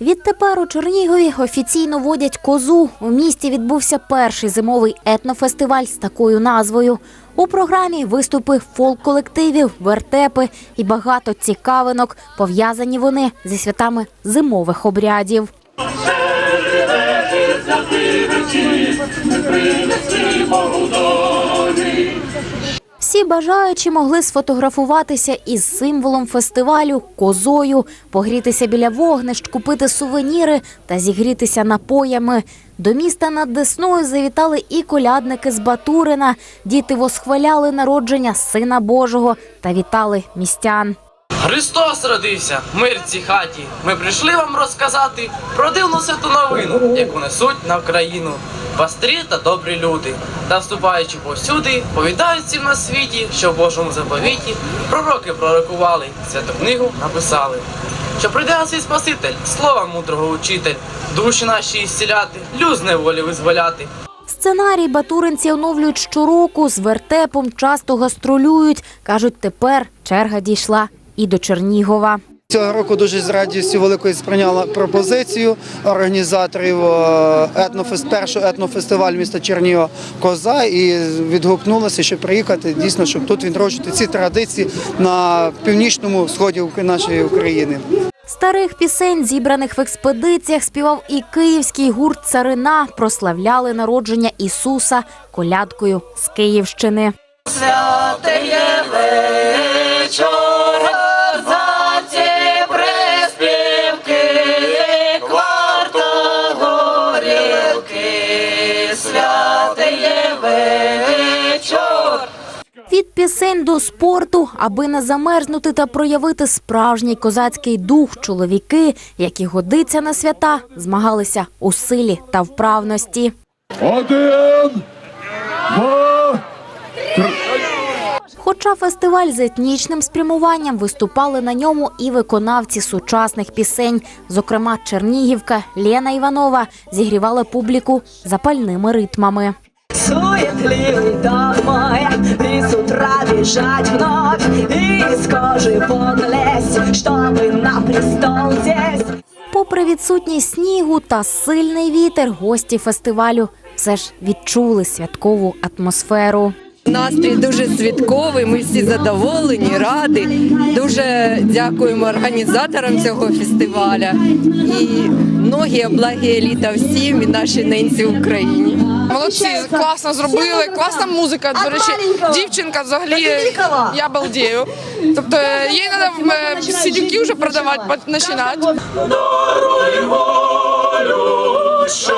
Відтепер у Чернігові офіційно водять козу. У місті відбувся перший зимовий етнофестиваль з такою назвою. У програмі виступи фолк-колективів, вертепи і багато цікавинок. Пов'язані вони зі святами зимових обрядів. Бажаючі могли сфотографуватися із символом фестивалю козою, погрітися біля вогнищ, купити сувеніри та зігрітися напоями. До міста над Десною завітали і колядники з Батурина. Діти восхваляли народження Сина Божого та вітали містян. Христос родився, мир цій хаті. Ми прийшли вам розказати про дивну святу новину, яку несуть на Вкраїну. Пастирі та добрі люди, та вступаючи повсюди, повідають всім на світі, що в Божому заповіті пророки пророкували, святу книгу написали. Що прийде свій Спаситель, слова мудрого учитель, душі наші ісціляти, люд з неволі визволяти. Сценарій батуринці оновлюють щороку, з вертепом часто гастролюють. Кажуть, тепер черга дійшла і до Чернігова. Цього року дуже з радістю великою сприйняла пропозицію організаторів е, етнофест, першого етнофестивалю міста Чернігова Коза і відгукнулася, щоб приїхати дійсно, щоб тут відроджувати ці традиції на північному сході нашої України. Старих пісень, зібраних в експедиціях, співав і київський гурт Царина. Прославляли народження Ісуса колядкою з Київщини. Від пісень до спорту, аби не замерзнути та проявити справжній козацький дух, чоловіки, які годиться на свята, змагалися у силі та вправності. Один, два, Хоча фестиваль з етнічним спрямуванням виступали на ньому і виконавці сучасних пісень. Зокрема, Чернігівка Лена Іванова зігрівала публіку запальними ритмами. Суетливый домой И с утра бежать вновь И из кожи вон лезть Чтобы на престол здесь Попри відсутність снігу та сильний вітер, гості фестивалю все ж відчули святкову атмосферу. Настрій дуже святковий. Ми всі задоволені, раді. Дуже дякуємо організаторам цього фестиваля і многі благі літа всім і нашій ненці в Україні. Молодці, класно зробили, класна музика. До речі, дівчинка взагалі я балдію. Тобто їй треба сидюки вже продавати, починати. даруй волю, щастя